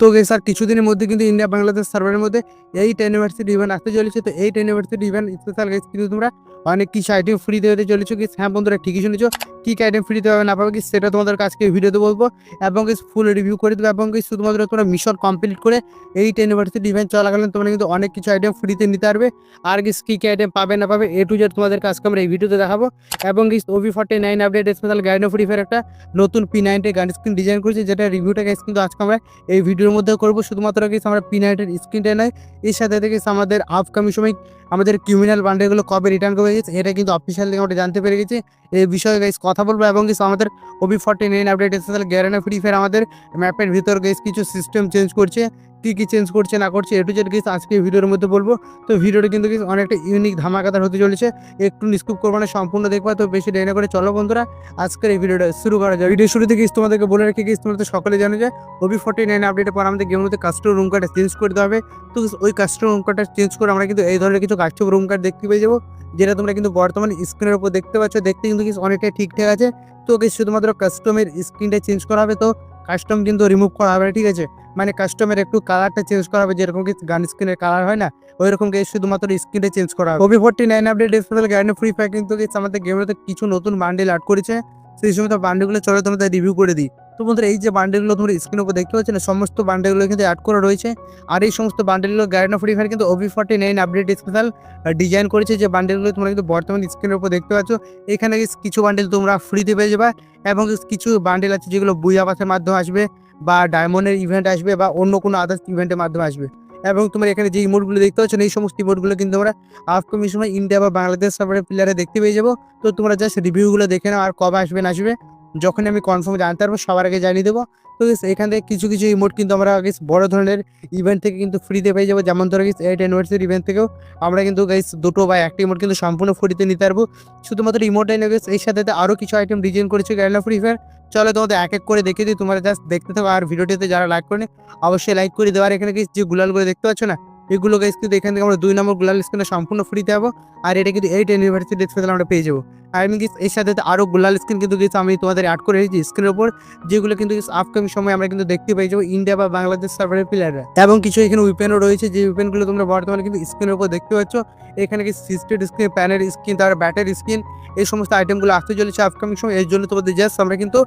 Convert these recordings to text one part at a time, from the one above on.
তো গেস আর কিছুদিনের মধ্যে কিন্তু ইন্ডিয়া বাংলাদেশ সার্ভারের মধ্যে এইট ইউনিভার্সিটি ইভেন্ট আসতে চলেছে। তো eight university event special guess কিন্তু তোমরা অনেক কিছু আইটেম ফ্রিতে হতে চলেছো কি হ্যাঁ বন্ধুরা, ঠিকই শুনেছো। কী কী আইটেম ফ্রিতে পাবে না পাবে কি সেটা তোমাদের আজকে ভিডিওতে বলব। এবং কি ফুল রিভিউ করে দেবো এবং কি শুধুমাত্র তোমরা মিশন কমপ্লিট করে এইট ইউনিভার্সিটি ইভেন্ট চলাকালীন তোমরা কিন্তু অনেক কিছু আইটেম ফ্রিতে নিতে পারবে। আর কি কী কী আইটেম পাবে না পাবে এ টু জেড তোমাদের আজকে আমরা এই ভিডিওতে দেখাবো। এবং কি OB forty nine update special guide Free Fire একটা নতুন পি নাইনটে গান স্ক্রিন ডিজাইন করেছি, যেটা রিভিউটা গাইস কিন্তু আজকে আমরা এই ভিডিওর মধ্যে করব। শুধুমাত্র কি আমরা পি নাইটের স্ক্রিনটা নাই এর সাথে থেকে আমাদের আপকামিং সময় আমাদের ক্রিমিনাল বান্ডেলগুলো কবে রিটার্ন করে গেছে এটা কিন্তু অফিসিয়াল থেকে আমরা জানতে পেরে গেছি। এই বিষয়ে গাইস কথা বলব এবং কিছু আমাদের OB forty nine update special Garena Free Fire আমাদের ম্যাপের ভিতর কিছু সিস্টেম চেঞ্জ করছে। কী কী চেঞ্জ করছে, না করছে এটু জেড গেস আজকে ভিডিওর মধ্যে বলব। তো ভিডিওটা কিন্তু guys অনেকটা ইউনিক ধামাকাদার হতে চলেছে। একটু নিস্কুপ করব না, সম্পূর্ণ দেখবা, তো বেশি দেরি করে চলো বন্ধুরা, আজকের এই ভিডিওটা শুরু করা যায় ভিডিও শুরুতে গিয়ে তোমাদেরকে বলে রাখি গিয়ে তোমরা তো সকলে জানো যে ওবি ফর্টি নাইন আপডেটের পর আমাদের গেমের কাস্টম রুম কার্ডটা চেঞ্জ করতে হবে। তো ওই কাস্টম রুম কার্ডটা চেঞ্জ করে আমরা কিন্তু এই ধরনের কিছু কাস্টম রুম কার্ড দেখতে পেয়ে যাব, যেটা তোমরা কিন্তু বর্তমানে স্ক্রিনের উপর দেখতে পাচ্ছ। দেখতে কিন্তু অনেকটাই ঠিকঠাক আছে। তো শুধুমাত্র কাস্টমের স্ক্রিনটা চেঞ্জ করা হবে, তো কাস্টম কিন্তু রিমুভ করা হবে, ঠিক আছে? মানে কাস্টমের একটু কালারটা চেঞ্জ করা হবে, যেরকম কি গান স্ক্রিনের কালার হয় না ওই রকম কি শুধুমাত্র স্ক্রিনটা চেঞ্জ করা হবে। OB forty nine update special guide Free Fire কিন্তু আমাদের গেমের কিছু নতুন বান্ডেল অ্যাড করেছে, সেই সময় তো বান্ডেলগুলো চলে তোমাদের রিভিউ করে দিই। তো বন্ধুরা, এই যে বান্ডেলগুলো তোমরা স্ক্রিনের উপর দেখতে পাচ্ছ, না, সমস্ত বান্ডেলগুলো কিন্তু অ্যাড করা রয়েছে। আর এই সমস্ত বান্ডেলগুলো গাইড ফ্রি ফায়ার কিন্তু OB forty nine update special design করেছে যে বান্ডেলগুলো তোমরা কিন্তু বর্তমানে স্ক্রিনের উপর দেখতে পাচ্ছ। এখানে কিছু বান্ডেল তোমরা ফ্রিতে পেয়ে যাবে এবং কিছু বান্ডেল আছে যেগুলো বুয়া পাসের মাধ্যমে আসবে বা ডায়মন্ডের ইভেন্ট আসবে বা অন্য কোনো আদার্স ইভেন্টের মাধ্যমে আসবে। এবং তোমরা এখানে যে ইমোটগুলো দেখতে পাচ্ছ এই সমস্ত ইমোটগুলো কিন্তু আমরা আপকামিং সময় ইন্ডিয়া বা বাংলাদেশ সার্ভারের প্লেয়ারে দেখতে পেয়ে যাব। তো তোমরা জাস্ট রিভিউগুলো দেখে নাও আর কবে আসবে, না আসবে। যখন আমি কনফার্ম জানতে পারব, সবার আগে জানিয়ে দেবো। তো এখান থেকে কিছু কিছু ইমোট কিন্তু আমরা guys বড় ধরনের ইভেন্ট থেকে কিন্তু ফ্রিতে পেয়ে যাব। যেমন ধরো গেছে এইট ইউনিভার্সিটি ইভেন্ট থেকেও আমরা কিন্তু গাইস দুটো বা একটা ইমোট কিন্তু সম্পূর্ণ ফ্রিতে নিতে পারব। শুধুমাত্র ইমোটাই নেবে এই সাথে আরও কিছু আইটেম ডিজাইন করেছে গ্যারেনা ফ্রি ফায়ার চলো তোমাদের এক এক করে দেখে দিই, তোমরা জাস্ট দেখতে থাকো। আর ভিডিওটিতে যারা লাইক করে অবশ্যই লাইক করে দেওয়ার এখানে কি যে গুলালগুলো দেখতে পাচ্ছ না, এগুলো গাইস কিন্তু এখান থেকে আমরা দুই নম্বর গুলাল স্ক্রিনে সম্পূর্ণ ফ্রিতে পাবো। আর এটা কিন্তু এইট ইউনিভার্সিটি স্পেশাল আমরা পেয়ে যাব। আমি কি এর সাথে আরও গোলাল স্ক্রিন কিন্তু কিছু আমি তোমাদের অ্যাড করে রেখেছি স্ক্রিনের উপর, যেগুলো কিন্তু আপকামিং সময় আমরা কিন্তু দেখতে পাই যাব ইন্ডিয়া বা বাংলাদেশ সার্ভারের প্লেয়াররা এবং কিছু এখানে উইপেনও রয়েছে, যে উইপেনগুলো তোমরা বর্তমানে কিন্তু স্ক্রিনের উপর দেখতে পাচ্ছ। এখানে কি সিস্টেড স্ক্রিন প্যানের স্ক্রিন তার ব্যাটারি স্ক্রিন এই সমস্ত আইটেমগুলো আসতে চলেছে আপকামিং সময়, এর জন্য তোমাদের জাস্ট আমরা কিন্তু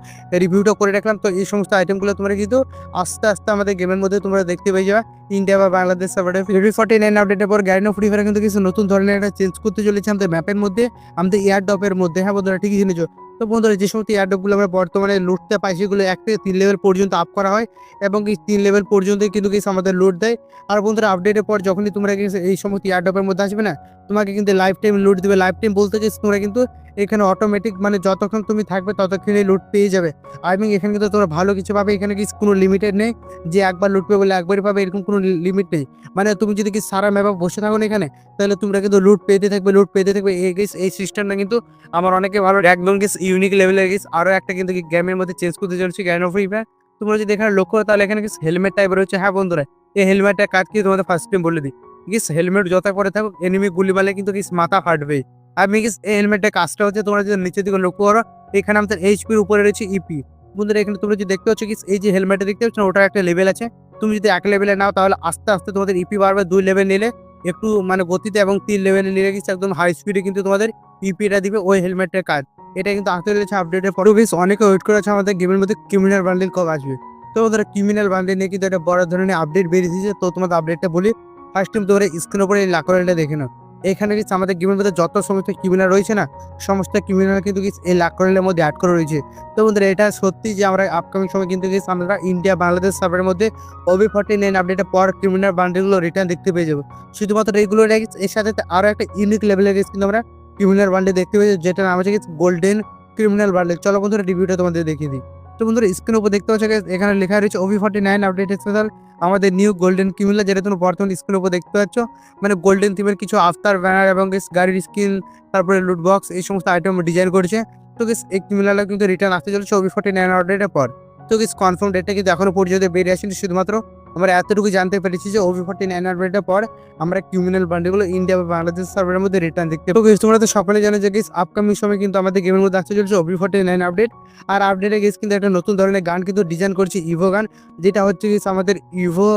রিভিউটা করে রাখলাম। তো এই সমস্ত আইটেমগুলো তোমরা কিন্তু আস্তে আস্তে আমাদের গেমের মধ্যে তোমরা দেখতে পেয়ে যাবে। ইন্ডিয়া বা বাংলাদেশ সার্ভারে ফিফটি ফর্টি নাইন আপডেটের পর গ্যারিনো ফ্রি ফায়ার কিন্তু কিছু নতুন ধরনের একটা চেঞ্জ করতে চলেছে আমাদের ম্যাপের মধ্যে। আমাদের এয়ার ডপের মধ্যে হ্যাঁ বন্ধুরা, ঠিকই জেনেছো। তো বন্ধুরা, যে সমস্ত এয়ারডপগুলো আমরা বর্তমানে লুটতে পাই, সেগুলো এক থেকে তিন লেভেল পর্যন্ত আপ করা হয় এবং এই তিন লেভেল পর্যন্তই কিন্তু কিছু আমাদের লুট দেয়। আর বন্ধুরা আপডেটের পর যখনই তোমরা এই সমস্ত এয়ারডপের মধ্যে আসবে না তোমাকে কিন্তু লাইফ টাইম লুট দেবে। লাইফ টাইম বলতে যে তোমরা কিন্তু এখানে অটোমেটিক মানে যতক্ষণ তুমি থাকবে ততক্ষণই লুট পেয়ে যাবে। আই মিন এখানে কিন্তু তোমরা ভালো কিছু পাবে। এখানে কি কোনো লিমিটেড নেই যে একবার লুট লুটবে বলে একবারই পাবে, এরকম কোনো লিমিট নেই। মানে তুমি যদি কি সারা ম্যাপে বসে থাকো এখানে, তাহলে তোমরা কিন্তু লুট পেতে থাকবে লুট পেতে থাকবে। এই গেস এই সিস্টেমটা কিন্তু আমার অনেকে ভালো একদম গেস ইউনিক লেভেলের গেস আরও একটা কিন্তু গেমের মধ্যে চেঞ্জ করতে চলছে গ্যান অফ রিফায়ার তোমরা যদি এখানে লক্ষ্য তাহলে এখানে কিছু হেলমেট টাইপের রয়েছে। হ্যাঁ বন্ধুরা, এই হেলমেটটা কাজ কি তোমাদের ফার্স্ট টাইম বলে দিই। গিস হেলমেট যত পরে থাকো এনিমি গুলি মারলে কিন্তু গিস মাথা ফাটবে। আমি গিস এই হেলমেটের কাজটা হচ্ছে তোমরা যদি নিচের দিকে লক্ষ্য করো, এখানে আমাদের এইচপির উপরে রয়েছে ইপি বন্ধুরা, এখানে তোমরা যদি দেখতে পাচ্ছ কি এই যে হেলমেটটা দেখতে পাচ্ছ, ওটার একটা লেভেল আছে। তুমি যদি এক লেভেলে নাও, তাহলে আস্তে আস্তে তোমাদের ইপি বাড়বে দুই লেভেল নিলে। একটু মানে গতিতে এবং তিন লেভেলে নিলে কিছু একদম হাই স্পিডে কিন্তু তোমাদের ইপিটা দিবে ওই হেলমেটের কাজ। এটা কিন্তু আসতে চলেছে আপডেটের পরে। বেশ অনেকে ওয়েট করে আছে আমাদের গেমের মধ্যে ক্রিমিনাল বান্ডেল কবে আসবে। তো ওদের ক্রিমিনাল বান্ডেল নিয়ে কিন্তু একটা বড় ধরনের আপডেট বেরিয়েছে তো তোমাদের আপডেটটা বলি। ফার্স্ট টাইম তোমরা স্ক্রিন উপরে এই লাকরেলটা দেখে নাও। এখানে কিন্তু আমাদের গেমের মধ্যে যত সমস্ত ক্রিমিনাল রয়েছে না, সমস্ত ক্রিমিনাল কিন্তু এই লাকরেলের মধ্যে অ্যাড করা রয়েছে। তো বন্ধুরা, এটা সত্যি যে আমরা আপকামিং সময় কিন্তু আমরা ইন্ডিয়া বাংলাদেশ সার্ভারের মধ্যে ওবি ফর্টি নাইন আপডেটের পর ক্রিমিনাল বান্ডেলগুলো রিটার্ন দেখতে পেয়ে যাব। শুধুমাত্র এইগুলো এর সাথে আরও একটা ইউনিক লেভেলের গেছে কিন্তু আমরা ক্রিমিনাল বান্ডেল দেখতে পেয়েছি যেটা নাম হচ্ছে গোল্ডেন ক্রিমিনাল বান্ডেল চলো বন্ধুরা রিভিউটা তোমাদের দেখিয়ে দিই। তো বন্ধুরা স্ক্রিনের উপর দেখতে পাচ্ছ এখানে লেখা রয়েছে OB forty nine update special আমাদের নিউ গোল্ডেন কিমিলা যেটা তুমি বর্তমান স্ক্রিনের উপর দেখতে পাচ্ছ মানে গোল্ডেন থিমের কিছু আফতার ব্যানার এবং গাড়ির স্কিল তারপরে লুটবক্স এই সমস্ত আইটেম ডিজাইন করছে। তো গেস এই কিমিলাটা কিন্তু রিটার্ন আসতে চলেছে ওবি ফোর্টি নাইন অর্ডারের পর। তো গেস কনফার্ম ডেটটা কিন্তু এখনও পর্যন্ত বেরিয়ে আসেনি, শুধুমাত্র আমরা এতটুকু জানতে পেরেছি যে ওভি ফোর্টি নাইন আপডেটের পর আমরা ক্রিমিনাল বান্ডিগুলো ইন্ডিয়া বা বাংলাদেশ সার্ভারের মধ্যে রিটার্ন দেখতে পাবো। তোমরা তো সকলে জানো যে গেস আপকামিং সময় কিন্তু আমাদের গেমের মধ্যে আসতে চলছে ওভি ফোর্টি নাইন আপডেট আর আপডেটে গেস কিন্তু একটা নতুন ধরনের গান কিন্তু ডিজাইন করছে ইভো গান, যেটা হচ্ছে গেস আমাদের ইভো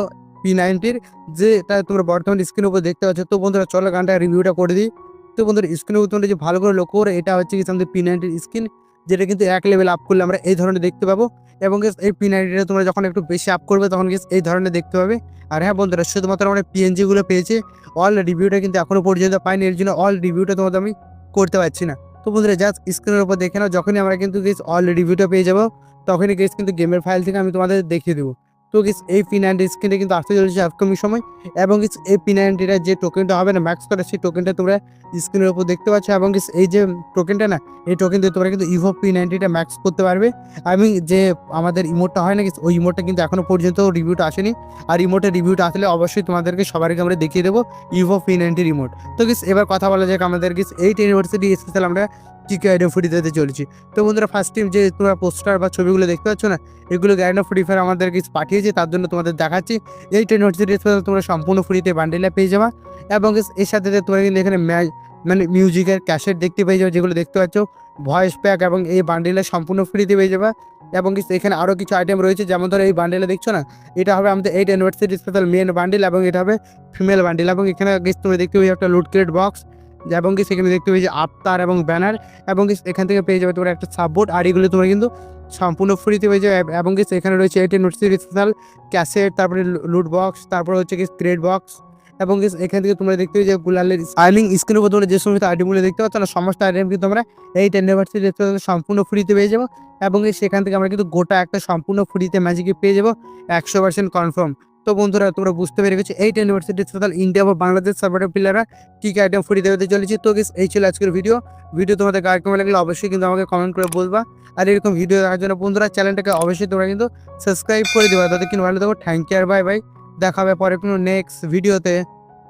পি নাইনটির যেটা তোমরা বর্তমান স্ক্রিনের উপর দেখতে পাচ্ছ। তো বন্ধুরা, চলো গানটা রিভিউটা করে দিই। তো বন্ধুরা স্ক্রিনের উপর তোমরা যে ভালো করে লক্ষ্য করে, এটা হচ্ছে গেস আমাদের পি নাইনটির স্ক্রিন যেটা কিন্তু এক লেভেল আপ করলে আমরা এই ধরনের দেখতে পাবো। এবং এই পিন আইডিটা তোমরা যখন একটু বেশি আপ করবে, তখন গেস এই ধরনের দেখতে পাবে। আর হ্যাঁ বন্ধুরা, শুধুমাত্র আমরা পিএনজিগুলো পেয়েছি অল রিভিউটা কিন্তু এখনও পর্যন্ত পাইনি, এর জন্য অল রিভিউটা তোমাদের আমি করতে পারছি না। তো বন্ধুরা জাস্ট স্ক্রিনের উপর দেখে নাও, যখনই আমরা কিন্তু গেস অল রিভিউটা পেয়ে যাব, তখনই গেস কিন্তু গেমের ফাইল থেকে আমি তোমাদের দেখিয়ে দেবো। তো গেস এই পি নাইনটি স্ক্রিনে কিন্তু আসতে চলেছে আপকামিং সময় এবং গেস এই পি নাইনটিটা যে টোকেনটা হবে না ম্যাক্স করে, সেই টোকেনটা তোমরা স্ক্রিনের উপর দেখতে পাচ্ছ এবং গেস এই যে টোকেনটা না, এই টোকেন দিয়ে তোমরা কিন্তু ইভো পি নাইনটিটা ম্যাক্স করতে পারবে। আমি যে আমাদের ইমোটটা হয় না ওই ইমোটটা কিন্তু এখনও পর্যন্ত রিভিউটা আসেনি। আর রিমোটের রিভিউটা আসলে অবশ্যই তোমাদেরকে সবারকে আমরা দেখিয়ে দেবো ইভো পি নাইনটি রিমোট তো গিস এবার কথা বলা যাক আমাদের গিস এইট ইউনিভার্সিটি স্পেশাল আমরা কী কী আইডিয়া ফুটি দিতে চলেছি। তো বন্ধুরা ফার্স্ট টিম যে তোমরা পোস্টার বা ছবিগুলো দেখতে পাচ্ছ না, এগুলো গাইড অফ ফ্রি ফায়ার আমাদের গিস পাঠিয়েছে, তার জন্য তোমাদের দেখাচ্ছি। এইট ইউনিভার্সিটি স্পেশাল তোমরা সম্পূর্ণ ফ্রিতে বান্ডেলে পেয়ে যাবা এবং এর সাথে তোমরা কিন্তু এখানে ম্যা- মানে মিউজিকের ক্যাসেট দেখতে পেয়ে যাবে, যেগুলো দেখতে পাচ্ছ। ভয়েস প্যাক এবং এই বান্ডেলে সম্পূর্ণ ফ্রিতে পেয়ে যাবা এবং এখানে আরও কিছু আইটেম রয়েছে, যেমন ধরো এই বান্ডেলে দেখছ না, এটা হবে আমাদের eight university special main bundle এবং এটা হবে ফিমেল বান্ডিল এবং এখানে তুমি দেখতে পেয়ে যাবে একটা লুট ক্রেট বক্স এবং কি সেখানে দেখতে পেয়ে যে আফতার এবং ব্যানার। এবং guys, এখান থেকে পেয়ে যাবে তোমরা একটা সাপোর্ট আর এগুলো তোমরা কিন্তু সম্পূর্ণ ফ্রিতে পেয়ে যাবে। এবং কি সেখানে রয়েছে এটি স্পেশাল ক্যাসেট তারপরে লুট বক্স তারপরে হচ্ছে কি ক্রেট বক্স এবং এখান থেকে তোমরা দেখতে যে গুলালের আর্নিং স্ক্রিনের উপর তোমরা যে সমস্ত আইটেমগুলো দেখতে পাচ্ছ না সমস্ত আইটেম কিন্তু তোমরা এইট ইউনিভার্সিটি সম্পূর্ণ ফ্রিতে পেয়ে যাব। এবং সেখান থেকে আমরা কিন্তু গোটা একটা সম্পূর্ণ ফ্রিতে ম্যাজিকে পেয়ে যাব। একশো পার্সেন্ট কনফার্ম তো বন্ধুরা, তোমরা বুঝতে পেরে গেছো এইট ইউনিভার্সিটি টোটাল ইন্ডিয়া বা বাংলাদেশ সার্ভারের প্লেয়াররা কী কী আইটেম ফ্রি দেওয়াতে চলেছে। তো গেস এই ছিল আজকের ভিডিও ভিডিও তোমাদের গায়ে কেমন লাগলে অবশ্যই কিন্তু আমাকে কমেন্ট করে বলবা। আর এরকম ভিডিও দেখার জন্য বন্ধুরা চ্যানেলটাকে অবশ্যই তোমরা কিন্তু সাবস্ক্রাইব করে দেবা। তাদের কিন্তু ভালো থাকো থ্যাংক ইউ আর বাই বাই দেখাবে পরে কোনো নেক্সট ভিডিওতে